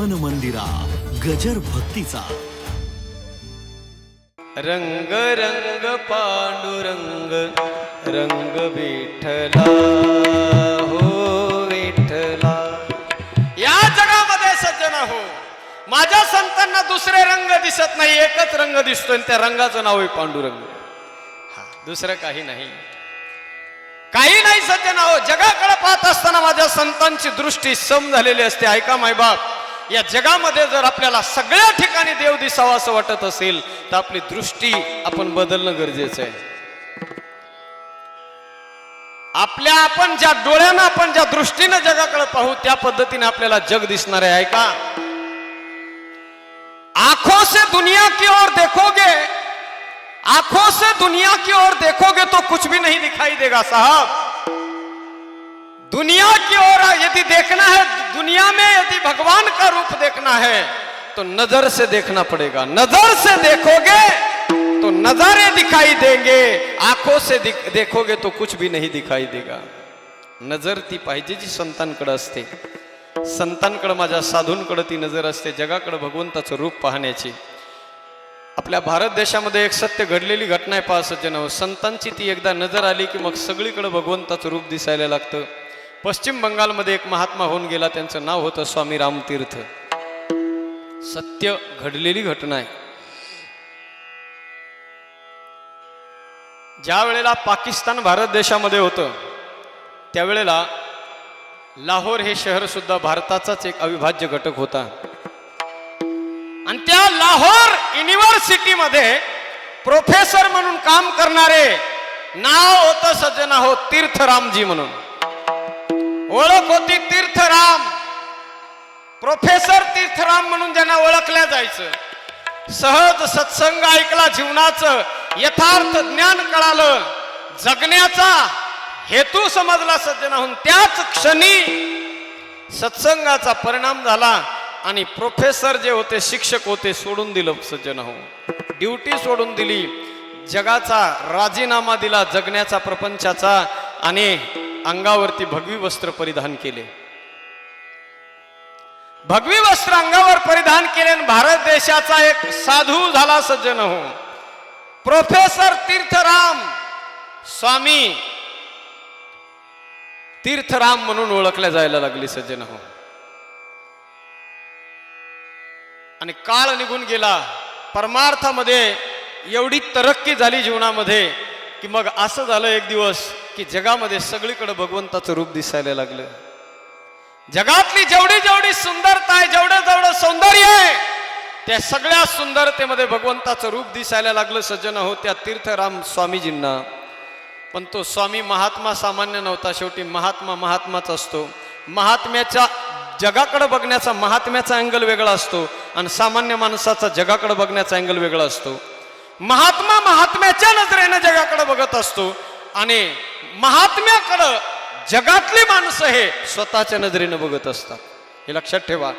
मन मंदिरा गजर भक्तीचा. रंग रंग पांडुरंग रंग विठला हो विठला या जगामध्ये सज्जन हो माझ्या संतांना दुसरे रंग दिसत नाही एकच रंग दिसतोय त्या रंगाचं नाव आहे पांडुरंग. हा दुसरं काही नाही. काही नाही सज्जन हो जगाकडे पाहत असताना माझ्या संतांची दृष्टी सम झालेली असते. ऐका मायबाप. या जगामध्ये जर आपल्याला सगळ्या ठिकाणी देव दिसावा असं वाटत असेल तर आपली दृष्टी आपण बदलणं गरजेचं आहे. आपल्या आपण ज्या डोळ्यानं आपण ज्या दृष्टीनं जगाकडे पाहू त्या पद्धतीने आपल्याला जग दिसणार आहे ऐका आंखों से दुनिया की ओर देखोगे आंखों से दुनिया की ओर देखोगे तो कुछ भी नहीं दिखाई देगा साहब. दुनिया की ओर यदि देखना है, दुनिया में यदि भगवान का रूप देखना है तो नज़र से देखना पड़ेगा। नज़र से देखोगे तो नजारे दिखाई देंगे। आँखों से देखोगे तो कुछ भी नहीं दिखाई देगा। नज़र ती पाहिजे जी संतांकडे असते। संतांकडे माझ्या साधूंकडे ती नज़र असते, जगाकडे भगवंताचं रूप पाहण्याची। आपल्या भारत देशामध्ये एक सत्य घडलेली घटना आहे पहा सज्जन संतांची ती एकदा नज़र आली की मग सगळीकडे भगवंताचं रूप दिसायला लागतं। पश्चिम बंगालमध्ये एक महात्मा होऊन गेला त्यांचं नाव होतं स्वामी रामतीर्थ. सत्य घडलेली घटना आहे. ज्या वेळेला पाकिस्तान भारत देशामध्ये होतं त्यावेळेला लाहोर हे शहर सुद्धा भारताचाच एक अविभाज्य घटक होता. आणि त्या लाहोर युनिव्हर्सिटीमध्ये प्रोफेसर म्हणून काम करणारे नाव होतं सज्जना हो तीर्थरामजी म्हणून. ओळख होती तीर्थराम. प्रोफेसर तीर्थराम म्हणून ज्यांना ओळखल्या जायचं. सहज सत्संग ऐकला जीवनाचं यथार्थ ज्ञान कळालं. जगण्याचा हेतू समजला सज्जनाहून. त्याच क्षणी सत्संगाचा परिणाम झाला आणि प्रोफेसर जे होते शिक्षक होते सोडून दिलं सज्जन ड्युटी सोडून दिली. जगाचा राजीनामा दिला जगण्याचा प्रपंचाचा आणि अंगावरती भगवी वस्त्र परिधान केले. भगवी वस्त्र अंगावर परिधान केले भारत देशाचा एक साधू झाला सज्जन हो. प्रोफेसर तीर्थराम स्वामी. तीर्थराम म्हणून ओळखल्या जायला लागली सज्जन हो. आणि काळ निघून गेला. परमार्थामध्ये एवढी तरक्की झाली जीवनामध्ये की मग असं झालं एक दिवस की जगामध्ये सगळीकडे भगवंताचं रूप दिसायला लागलं. जगातली जेवढी जेवढी सुंदरता आहे जेवढं जेवढं सौंदर्य आहे त्या सगळ्या सुंदरतेमध्ये भगवंताचं रूप दिसायला लागलं. सज्जन हो त्या तीर्थराम स्वामीजींना. पण तो स्वामी महात्मा सामान्य नव्हता. शेवटी महात्मा महात्माच असतो. महात्म्याच्या जगाकडे बघण्याचा महात्म्याचा अँगल वेगळा असतो आणि सामान्य माणसाचा जगाकडे बघण्याचा अँगल वेगळा असतो. महात्मा महात्म्याच्या नजरेनं जगाकडे बघत असतो. आणि महात्म्याकडं जगातली माणसं हे स्वतःच्या नजरेनं बघत असतात. हे लक्षात ठेवा.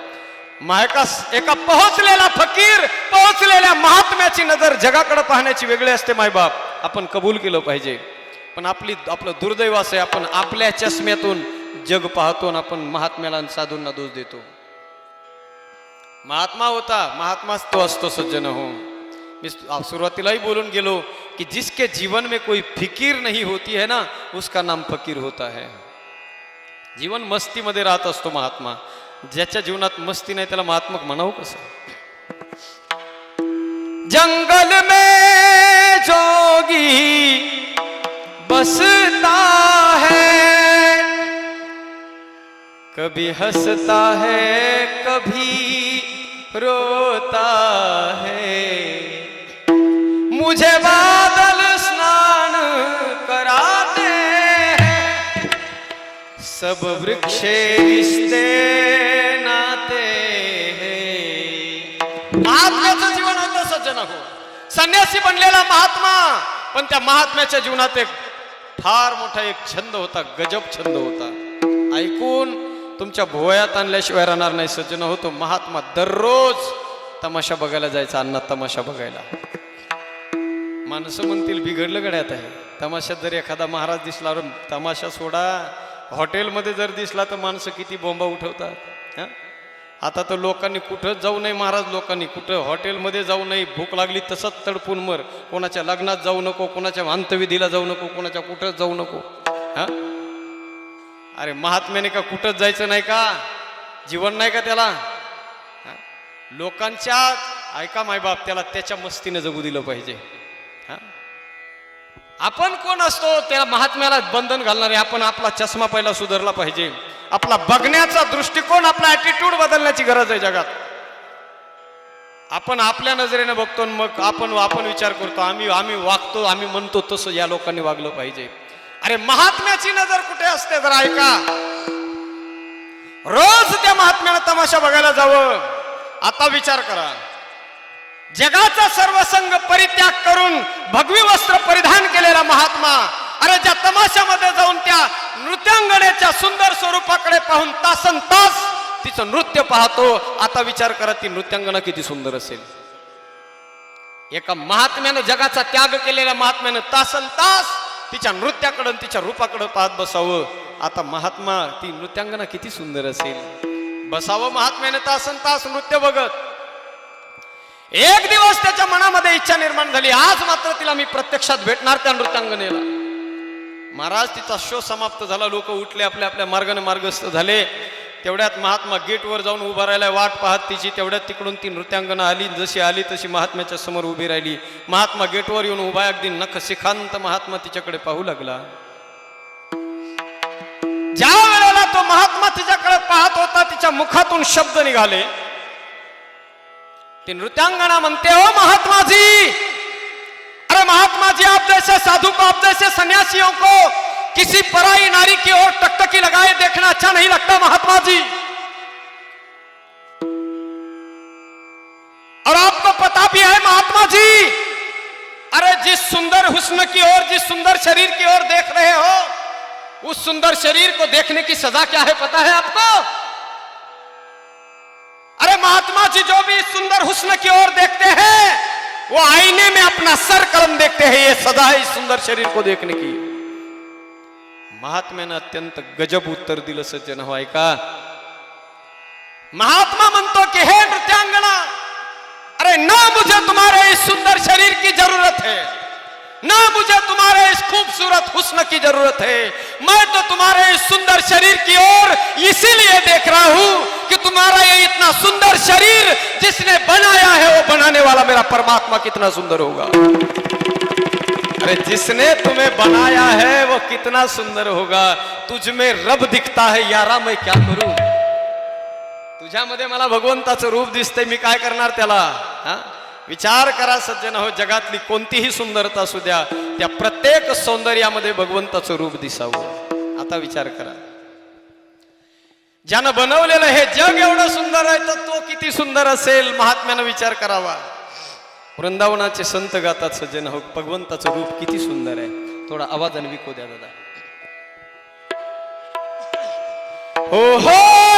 मायका एका पोहोचलेला फकीर पोहोचलेल्या महात्म्याची नजर जगाकडे पाहण्याची वेगळी असते मायबाप. आपण कबूल केलं पाहिजे. पण आपली आपलं दुर्दैव असं आहे आपण आपल्या चष्म्यातून जग पाहतो आणि आपण महात्म्याला साधूंना दोष देतो. महात्मा होता महात्माच तो असतो सज्जन हो. मी सु- सुरुवातीलाही बोलून गेलो कि जिसके जीवन में कोई फिकीर नहीं होती है ना, उसका नाम फकीर होता है। जीवन मस्तीमध्ये राहत असतो महात्मा। ज्याच्या जीवनात मस्ती नाही, त्याला महात्मक म्हणावं कसं? जंगल में जोगी बसता है, कभी हंसता है, कभी रोता सब वृक्षे रिश्ते नाते हैं। महात्म्याचं जीवन होतं सज्जन हो संन्यासी बनलेला महात्मा पण त्या महात्म्याच्या जीवनात एक फार मोठा एक छंद होता गजब छंद होता. ऐकून तुमच्या भोवयात आणल्याशिवाय राहणार नाही सज्जन हो तो महात्मा दररोज तमाशा बघायला जायचा अण्णा तमाशा बघायला. माणसं म्हणतील बिघडलं गड्यात आहे. तमाशात जर एखादा महाराज दिसला तमाशा सोडा. हॉटेलमध्ये जर दिसला तर माणसं किती बोंबा उठवतात हां? आता तर लोकांनी कुठं जाऊ नये महाराज लोकांनी कुठं हॉटेलमध्ये जाऊ नये भूक लागली तसंच तडपून मर. कोणाच्या लग्नात जाऊ नको कोणाच्या अंतविधीला जाऊ नको कोणाच्या कुठंच जाऊ नको हा? अरे महात्म्याने का कुठंच जायचं नाही का? जीवन नाही का त्याला? लोकांच्या ऐका मायबाप त्याला त्याच्या मस्तीनं जगू दिलं पाहिजे हा? आपण कोण असतो त्या महात्म्याला बंधन घालणारे आपण आपला चष्मा पहिला सुधारला पाहिजे. आपला बघण्याचा दृष्टिकोन आपला ॲटिट्यूड बदलण्याची गरज आहे जगात. आपण आपल्या नजरेने बघतो मग आपण आपण विचार करतो आम्ही आम्ही वागतो आम्ही म्हणतो तसं या लोकांनी वागलं पाहिजे. अरे महात्म्याची नजर कुठे असते जरा ऐका. रोज त्या महात्म्याला तमाशा बघायला जावं. आता विचार करा. जगाचा सर्व संघ परित्याग करून भगवी वस्त्र परिधान केलेला महात्मा अरे ज्या तमाशामध्ये जाऊन त्या नृत्यांगणेच्या सुंदर स्वरूपाकडे पाहून तासन तास तिचं नृत्य पाहतो आता विचार करा ती नृत्यांगना किती सुंदर असेल. एका महात्म्यानं जगाचा त्याग केलेल्या महात्म्यानं तासन तास तिच्या नृत्याकडं तिच्या रूपाकडं पाहत बसावं. आता महात्मा ती नृत्यांगना किती सुंदर असेल. बसावं महात्म्याने तासन तास नृत्य बघत. एक दिवस त्याच्या मनामध्ये इच्छा निर्माण झाली. आज मात्र तिला मी प्रत्यक्षात भेटणार त्या नृत्यांगनेला. महाराज तिचा शो समाप्त झाला. लोक उठले आपल्या आपल्या मार्गाने मार्गस्थ झाले. तेवढ्यात महात्मा गेटवर जाऊन उभा राहिला वाट पाहत तिची तेवढ्यात तिकडून ती नृत्यांगना आली. जशी आली तशी महात्म्याच्या समोर उभी राहिली. महात्मा गेटवर येऊन उभा अगदी नख शिखांत महात्मा तिच्याकडे पाहू लागला. ज्या वेळेला तो महात्मा तिच्याकडे पाहत होता तिच्या मुखातून शब्द निघाले. ती नृत्यांगना म्हणते हो महात्मा जी अरे महात्मा जी आप जैसे साधु को, आप जैसे सन्यासियों को किसी पराई नारी की ओर टकटकी लगाए देखना अच्छा नहीं लगता महात्मा जी और आपको पता भी है महात्मा जी अरे जिस सुंदर हुस्न की ओर, जिस सुंदर शरीर की ओर देख रहे हो, उस सुंदर शरीर को देखने की सजा क्या है पता है आपको? महात्मा जी जो भी सुंदर हुस्न की ओर देखते हैं, वो आईने में अपना सर कलम देखते हैं, ये सदा इस सुंदर शरीर को देखने की। महात्म्यानं अत्यंत गजब उत्तर दिलं सज्जन हो ऐका महात्मा म्हणतो की हे नृत्यांगना, अरे ना मुझे तुम्हारे इस सुंदर शरीर की ज़रूरत है। ना मुझे तुम्हारे इस खूबसूरत हुस्न की ज़रूरत है। मैं तो तुम्हारे इस सुंदर शरीर की ओर इसीलिए देख रहा हूँ कि ये इतना सुंदर शरीर जिसने बनाया है वो बनाने वाला मेरा परमात्मा कितना सुंदर होगा। अरे जिसने तुम्हें बनाया है वो कितना सुंदर होगा। तुझ में रब दिखता है यारा मैं क्या करूं? तुझ्यामध्ये मला भगवंताचं रूप दिसतंय मी काय करणार त्याला? हा? विचार करा सज्जन हो जगातली कोणतीही सुंदरता असू द्या त्या प्रत्येक सौंदर्यामध्ये भगवंताचं रूप दिसावं. आता विचार करा. ज्यानं बनवलेलं हे जग एवढं सुंदर आहे तर तो किती सुंदर असेल? महात्म्यानं विचार करावा. वृंदावनाचे संत गातात सज्जन हो भगवंताचं रूप किती सुंदर आहे. थोडा आवाज विकू द्या दादा. हो हो!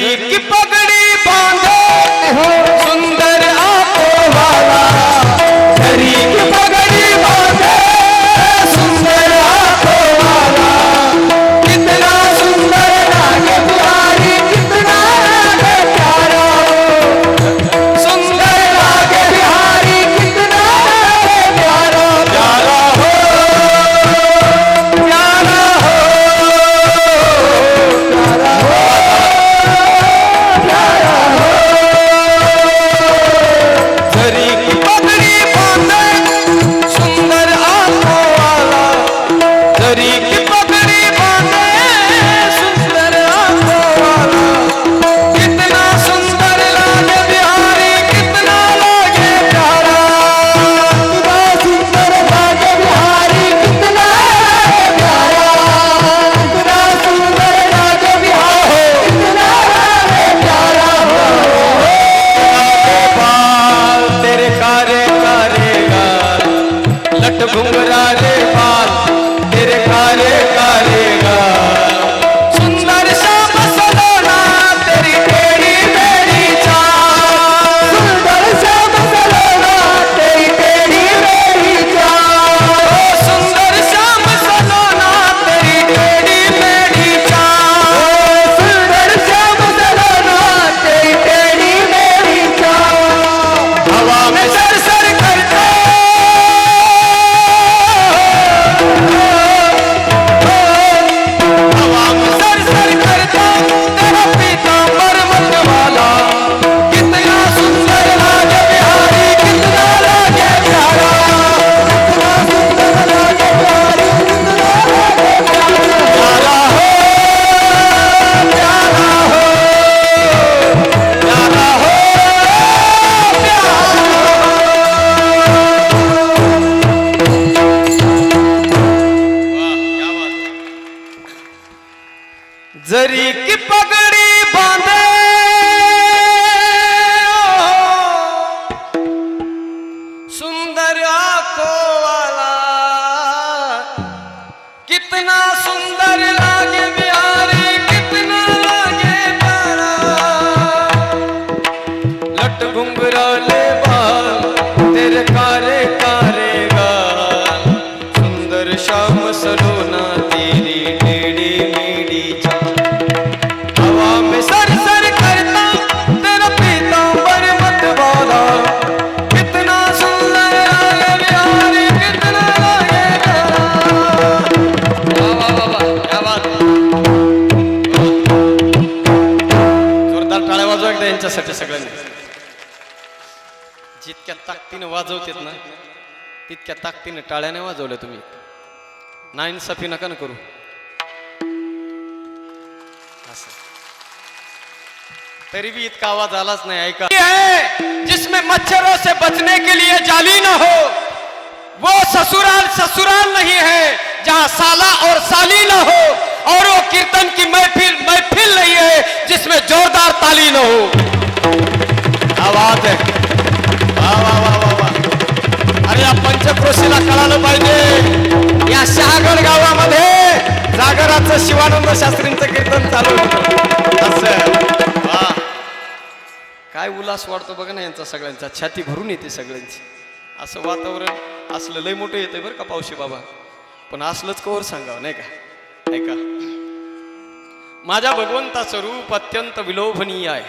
जरी ताकदीनं वाजवतेत ना तितक्या ताकदीनं टाळ्याने वाजवल्या तुम्ही. नाइन्साफी नका ना करू. असं. तरी भी इतना आवाज़ आलाच नहीं ऐका. है जिसमें मच्छरों से बचने के लिए जाली न हो वो ससुराल ससुराल नहीं है जहाँ साला और साली ना हो और वो कीर्तन की महफिल महफिल नहीं है जिसमें जोरदार ताली न हो। आवाज़ है। वाह वाह। पंचक्रोशीला कळालं पाहिजे. या शहागड गावामध्ये जागराचं शिवानंद शास्त्रींचं कीर्तन चालू वा. काय उल्हास वाढतो बघा ना यांचा सगळ्यांचा. छाती भरून येते सगळ्यांची. असं वातावरण असलं लय मोठं येतंय बरं का पावशी बाबा. पण असलंच कवर सांगावं नाही का? ऐका माझ्या भगवंताचं रूप अत्यंत विलोभनीय आहे.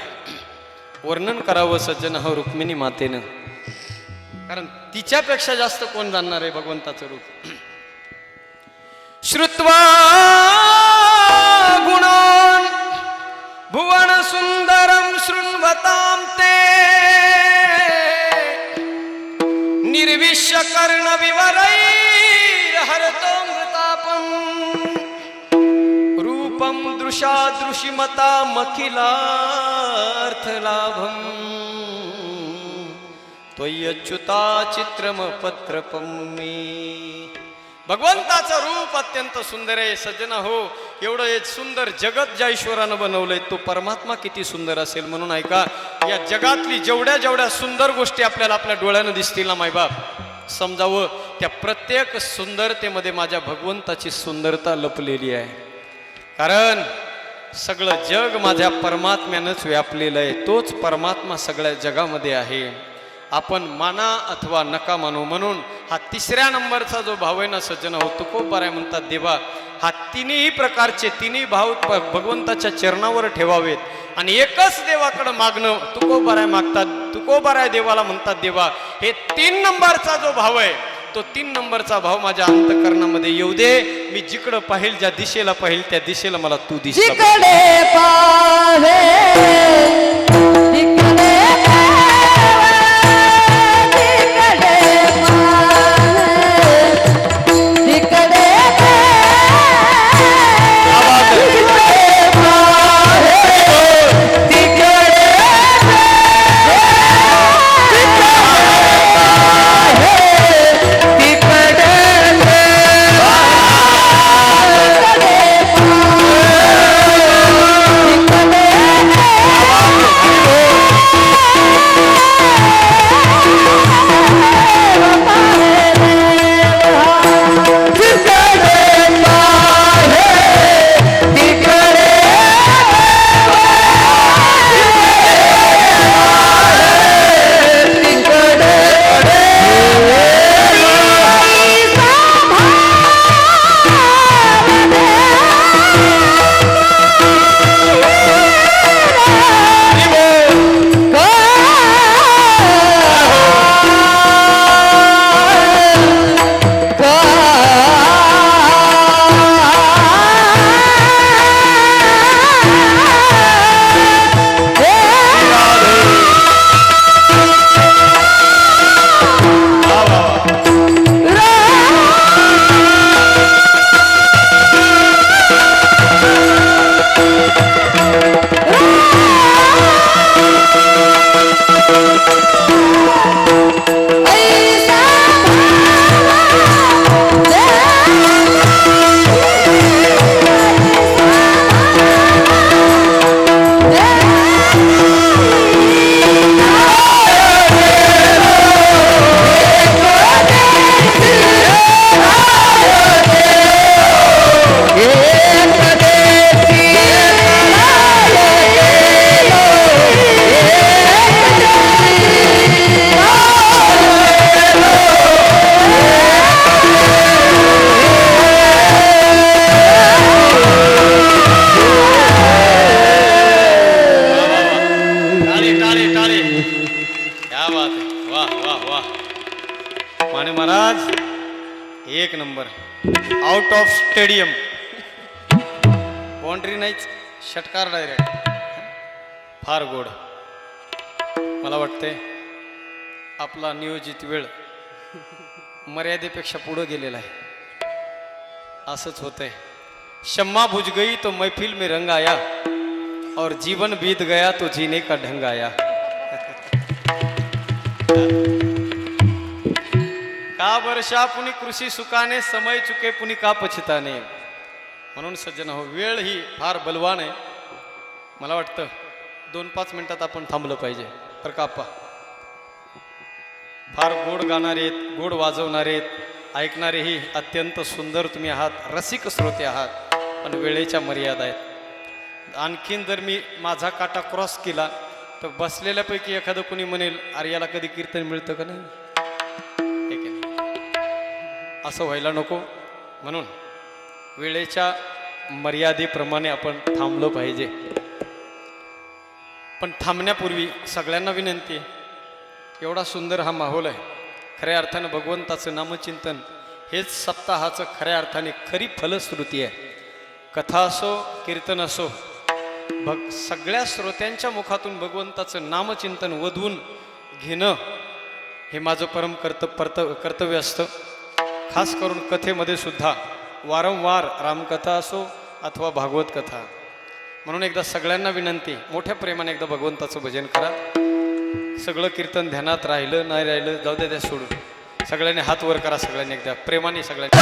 वर्णन करावं सज्जन हो रुक्मिणी मातेनं. कारण तिच्यापेक्षा जास्त कोण जाणणार आहे भगवंताचं रूप? श्रुत्वा गुणान भुवन सुंदरम शृण्वताम ते। निर्विश्य कर्ण विवरैर्हरतोमृतापम् रूपं दृशादृशिमतामखिलार्थलाभम्। त्वय्यच्युता चित्रमपत्रपं भगवंताचं रूप अत्यंत सुंदर आहे सज्जन हो एवढं एक सुंदर जगत ज्या ईश्वरानं बनवलंय तो परमात्मा किती सुंदर असेल म्हणून ऐका. या जगातली जेवढ्या जेवढ्या सुंदर गोष्टी आपल्याला आपल्या डोळ्यानं दिसतील ना मायबाप. समजावं त्या प्रत्येक सुंदरतेमध्ये माझ्या भगवंताची सुंदरता लपलेली आहे. कारण सगळं जग माझ्या परमात्म्यानंच व्यापलेलं आहे. तोच परमात्मा सगळ्या जगामध्ये आहे. आपण माना अथवा नका मानू म्हणून हा तिसऱ्या नंबरचा जो भाव आहे ना सज्जन हो तुकोबाराय म्हणतात देवा हा तिन्ही प्रकारचे तिन्ही भाव प- भगवंताच्या चरणावर ठेवावेत आणि एकच देवाकडं मागणं तुकोबाराय मागतात तुकोबाराय देवाला म्हणतात देवा हे तीन नंबरचा जो भाव आहे तो तीन नंबरचा भाव माझ्या अंतकरणामध्ये येऊ दे. मी जिकडं पाहिल ज्या दिशेला पाहिल त्या दिशेला मला तू दिसला स्टेडियम. बाउंड्री नाहीच षटकार डायरेक्ट फार गोड. मला वाटते आपला नियोजित वेळ मर्यादेपेक्षा पुढं गेलेला आहे. असंच होतंय. शम्मा बुझ गई तो मैफिल में रंग आया और जीवन बीत गया तो जीने का ढंग आया. का वर्षा पुणे कृषी सुखाने समय चुके पुणी का पछिताने? म्हणून सज्जन हो वेळ ही फार बलवान आहे. मला वाटतं दोन पाच मिनिटात आपण थांबलं पाहिजे. तर का फार गोड गाणारे आहेत गोड वाजवणारे आहेत ऐकणारेही अत्यंत सुंदर तुम्ही आहात रसिक श्रोते आहात पण वेळेच्या मर्यादा आहेत. आणखीन जर मी माझा काटा क्रॉस केला तर बसलेल्यापैकी एखादं कुणी म्हणेल अरे याला कधी कीर्तन मिळतं का नाही? असं व्हायला नको. म्हणून वेळेच्या मर्यादेप्रमाणे आपण थांबलो पाहिजे. पण थांबण्यापूर्वी सगळ्यांना विनंती आहे. एवढा सुंदर हा माहोल आहे. खऱ्या अर्थानं भगवंताचं नामचिंतन हेच सप्ताहाचं खऱ्या अर्थाने खरी फलश्रुती आहे. कथा असो कीर्तन असो भग सगळ्या श्रोत्यांच्या मुखातून भगवंताचं नामचिंतन वधवून घेणं हे माझं परम कर्त परत कर्तव्य असतं. खास करून कथेमध्ये सुद्धा वारंवार रामकथा असो अथवा भागवत कथा म्हणून एकदा सगळ्यांना विनंती मोठ्या प्रेमाने एकदा भगवंताचं भजन करा. सगळं कीर्तन ध्यानात राहिलं नाही राहिलं जाऊ द्या त्या सोडून. सगळ्यांनी हात वर करा सगळ्यांनी एकदा प्रेमाने सगळ्यांनी.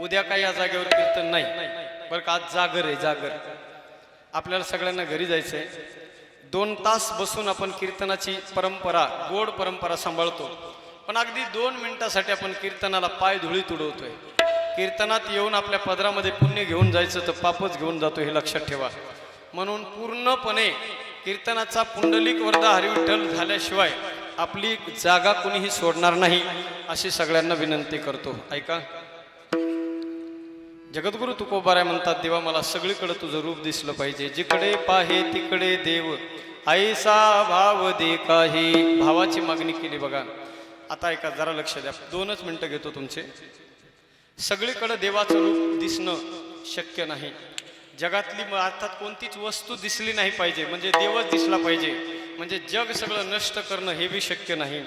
उद्या काही या जागेवर कीर्तन नाही. बरं का आज जागर आहे जागर. आपल्याला सगळ्यांना घरी जायचंय. दोन तास बसून आपण कीर्तनाची परंपरा गोड परंपरा सांभाळतो. पण अगदी दोन मिनिटासाठी आपण कीर्तनाला पाय धुळीत तुडवतोय कीर्तनात येऊन आपल्या पदरामध्ये पुण्य घेऊन जायचं तर पापच घेऊन जातो हे लक्षात ठेवा. म्हणून पूर्णपणे कीर्तनाचा पुंडलिक वर्धा हरिविठ्ठल झाल्याशिवाय आपली जागा कुणीही सोडणार नाही अशी सगळ्यांना विनंती करतो. ऐका. जगद्गुरु तुकोबाराय म्हणतात देवा मला सगळीकडे तुझं रूप दिसलं पाहिजे. जिकडे पाहे तिकडे देव. आईसा भाव दे काही. भावाची मागणी केली बघा. आता ऐका जरा लक्ष द्या. दोनच मिनटं घेतो तुमचे. सगळीकडे देवाचं रूप दिसणं शक्य नाही. जगातली अर्थात कोणतीच वस्तू दिसली नाही पाहिजे. म्हणजे देवच दिसला पाहिजे. म्हणजे जग सगळं नष्ट करणं हे बी शक्य नाही.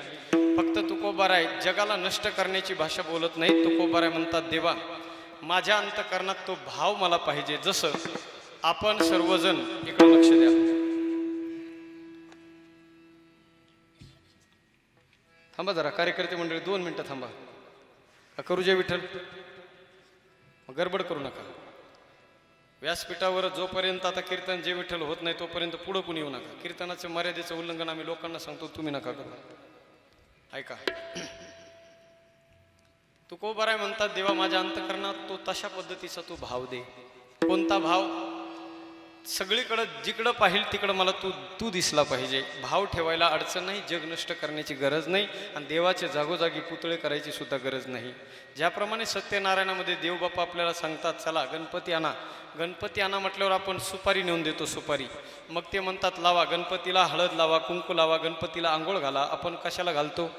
फक्त तुकोबाराय जगाला नष्ट करण्याची भाषा बोलत नाही. तुकोबाराय म्हणतात देवा माझ्या अंतकरणात तो भाव मला पाहिजे जसं आपण सर्वजण इकडे लक्ष द्या. थांबा जरा कार्यकर्ते मंडळी दोन मिनटं थांबा. करू जे विठ्ठल? गडबड करू नका. व्यासपीठावर जोपर्यंत आता कीर्तन जे विठ्ठल होत नाही तोपर्यंत पुढं कुणी येऊ नका. कीर्तनाचं मर्यादेचं उल्लंघन आम्ही लोकांना सांगतो तुम्ही नका करू. ऐका. तू को म्हणतात देवा माझ्या अंतकरणात तो तशा पद्धतीचा तू भाव दे. कोणता भाव? सगळीकडं जिकडं पाहिल तिकडं मला तू तू दिसला पाहिजे. भाव ठेवायला अडचण नाही जग नष्ट करण्याची गरज नाही आणि देवाचे जागोजागी पुतळे करायची सुद्धा गरज नाही. ज्याप्रमाणे सत्यनारायणामध्ये देवबापा आपल्याला सांगतात चला गणपती आणा. गणपती आणा म्हटल्यावर आपण सुपारी नेऊन देतो सुपारी. मग ते म्हणतात लावा गणपतीला हळद लावा कुंकू लावा गणपतीला आंघोळ घाला. आपण कशाला घालतो?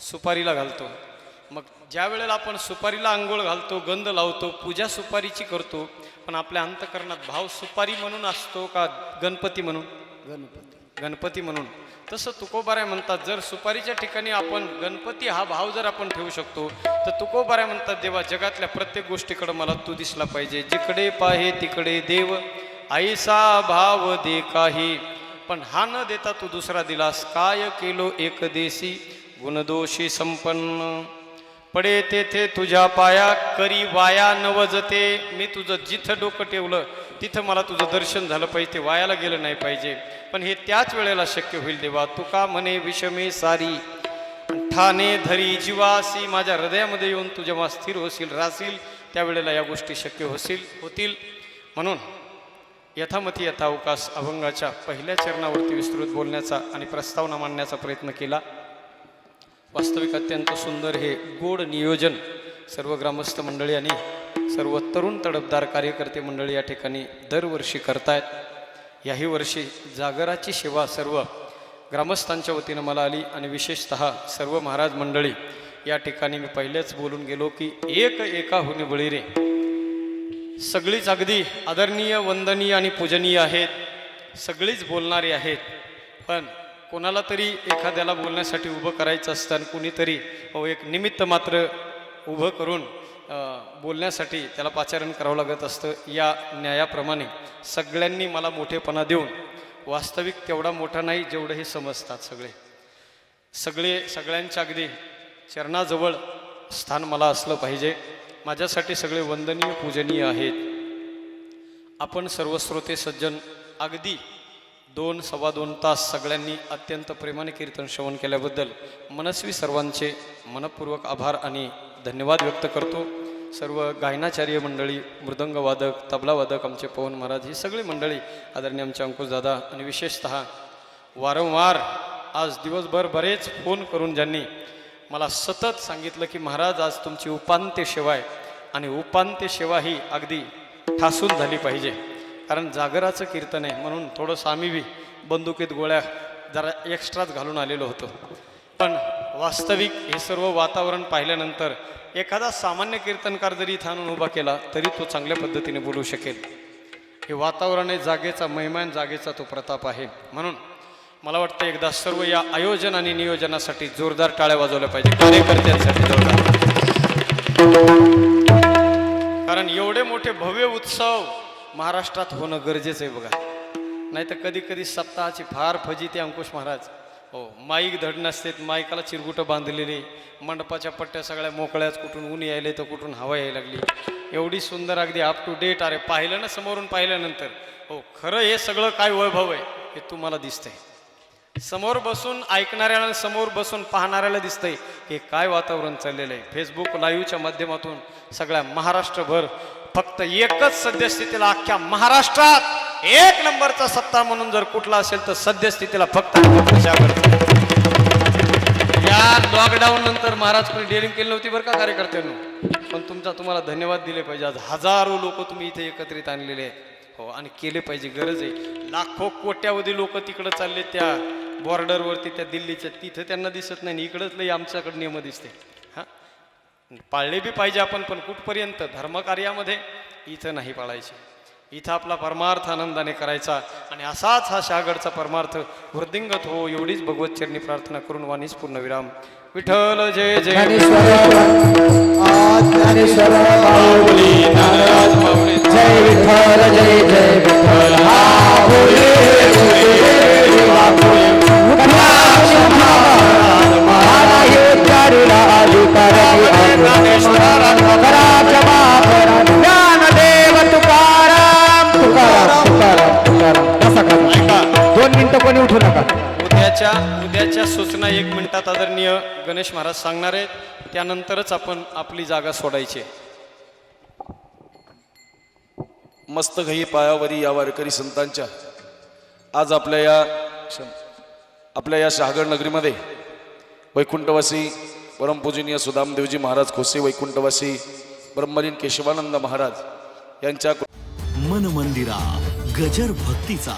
सुपारीला घालतो. मग ज्या वेळेला आपण सुपारीला आंघोळ घालतो गंध लावतो पूजा सुपारीची करतो पण आपल्या अंतकरणात भाव सुपारी म्हणून असतो का गणपती म्हणून? गणपती. गणपती म्हणून. तसं तुकोबाराय म्हणतात जर सुपारीच्या ठिकाणी आपण गणपती हा भाव जर आपण ठेवू शकतो तर तुकोबाराय म्हणतात देवा जगातल्या प्रत्येक गोष्टीकडे मला तू दिसला पाहिजे. जिकडे पाहे तिकडे देव. आईसा भाव दे काही. पण हा न देता तू दुसरा दिलास. काय केलो एक देशी गुणदोषी संपन्न. पडे तेथे तुझ्या पाया करी वाया नवजते मी तुझं जिथं डोकं ठेवलं तिथं मला तुझं दर्शन झालं पाहिजे ते वायाला गेलं नाही पाहिजे. पण हे त्याच वेळेला शक्य होईल देवा. तुका म्हणे विषमे सारी? ठाणे धरी जीवासी माझ्या हृदयामध्ये येऊन तू जेव्हा स्थिर होशील राहशील त्यावेळेला या गोष्टी शक्य होशील होतील. म्हणून यथामती यथावकाश अभंगाच्या पहिल्या चरणावरती विस्तृत बोलण्याचा आणि प्रस्तावना मांडण्याचा प्रयत्न केला. वास्तविक अत्यंत सुंदर हे गोड नियोजन सर्व ग्रामस्थ मंडळी आणि सर्व तरुण तडफदार कार्यकर्ते मंडळी या ठिकाणी दरवर्षी करतायत. याही वर्षी जागराची सेवा सर्व ग्रामस्थांच्या वतीनं मला आली आणि विशेषतः सर्व महाराज मंडळी या ठिकाणी मी पहिलेच बोलून गेलो की एक एका हुनी बळी रे सगळीच अगदी आदरणीय वंदनीय आणि पूजनीय आहेत. सगळीच बोलणारी आहेत. पण कोणाला तरी एखाद्याला बोलण्यासाठी उभं करायचं असतं आणि कुणीतरी अहो एक निमित्त मात्र उभं करून बोलण्यासाठी त्याला पाचारण करावं लागत असतं. या न्यायाप्रमाणे सगळ्यांनी मला मोठेपणा देऊन वास्तविक तेवढा मोठा नाही जेवढं हे समजतात सगळे. सगळे सगळ्यांच्या अगदी चरणाजवळ स्थान मला असलं पाहिजे. माझ्यासाठी सगळे वंदनीय पूजनीय आहेत. आपण सर्व श्रोते सज्जन अगदी दोन सव्वा दोन तास सगळ्यांनी अत्यंत प्रेमाने कीर्तन श्रवण केल्याबद्दल मनस्वी सर्वांचे मनपूर्वक आभार आणि धन्यवाद व्यक्त करतो. सर्व गायनाचार्य मंडळी मृदंगवादक तबलावादक आमचे पवन महाराज ही सगळी मंडळी आदरणीय आमचे अंकुशदादा आणि विशेषतः वारंवार आज दिवसभर बरेच फोन करून ज्यांनी मला सतत सांगितलं की महाराज आज तुमची उपांत्य सेवा आहे आणि उपांत्य सेवा ही अगदी ठासून झाली पाहिजे. कारण जागराचं कीर्तन आहे म्हणून थोडंसं आम्ही बी बंदुकीत गोळ्या जरा एक्स्ट्राच घालून आलेलो होतो. पण वास्तविक हे सर्व वातावरण पाहिल्यानंतर एखादा सामान्य कीर्तनकार जरी इथं आणून उभा केला तरी तो चांगल्या पद्धतीने बोलू शकेल. हे वातावरण आहे जागेचा महिमान जागेचा तो प्रताप आहे. म्हणून मला वाटतं एकदा सर्व या आयोजन आणि नियोजनासाठी जोरदार टाळ्या वाजवल्या पाहिजे. कार्यकर्त्यांसाठी जोरदार. कारण एवढे मोठे भव्य उत्सव महाराष्ट्रात होणं गरजेचं आहे बघा. नाही तर कधी कधी सप्ताहाची फार फजिती अंकुश महाराज. हो माईक धड नसते माईकाला चिरगुटं बांधलेली मंडपाच्या पट्ट्या सगळ्या मोकळ्याच कुठून ऊन यायले तर कुठून हवा यायला लागली. एवढी सुंदर अगदी अप टू डेट अरे पाहिलं ना समोरून पाहिल्यानंतर. हो खरं हे सगळं काय वैभव आहे हे तुम्हाला दिसतंय. समोर बसून ऐकणाऱ्याला समोर बसून पाहणाऱ्याला दिसतंय हे काय वातावरण चाललेलं आहे. फेसबुक लाईव्हच्या माध्यमातून सगळ्या महाराष्ट्रभर फक्त एकच सद्यस्थितीला अख्ख्या महाराष्ट्रात एक नंबरचा सत्ता म्हणून जर कुठला असेल तर सद्यस्थितीला फक्त या लॉकडाऊन नंतर महाराज कोणी डेअरिंग केली नव्हती बरं का कार्यकर्त्यांनो? पण तुमचा तुम्हाला धन्यवाद दिले पाहिजे. आज हजारो लोक तुम्ही इथे एकत्रित आणलेले आहेत. हो आणि केले पाहिजे गरज आहे. लाखो कोट्यावधी लोक तिकडं चालले त्या बॉर्डरवरती त्या दिल्लीच्या. तिथं त्यांना दिसत नाही आणि इकडंच लई आमच्याकडे नियम दिसते पाळले बी पाहिजे आपण पण कुठपर्यंत? धर्मकार्यामध्ये इथं नाही पाळायचे. इथं आपला परमार्थ आनंदाने करायचा. आणि असाच हा शागडचा परमार्थ वृद्धिंगत हो एवढीच भगवत चरणी प्रार्थना करून वाणीस पूर्ण विराम विठ्ठल जय जय महाराज सांगणार आहेत त्यानंतरच आपण आपली जागा सोडायची. मस्त घई पायावरी या वारकरी संतांच्या आज आपल्या या आपल्या या शहागड नगरीमध्ये वैकुंठवासी परमपूजनीय सुदामदेवजी महाराज खोसे वैकुंठवासी ब्रह्मलीन केशवानंद महाराज यांच्या मन मंदिरा गजर भक्तीचा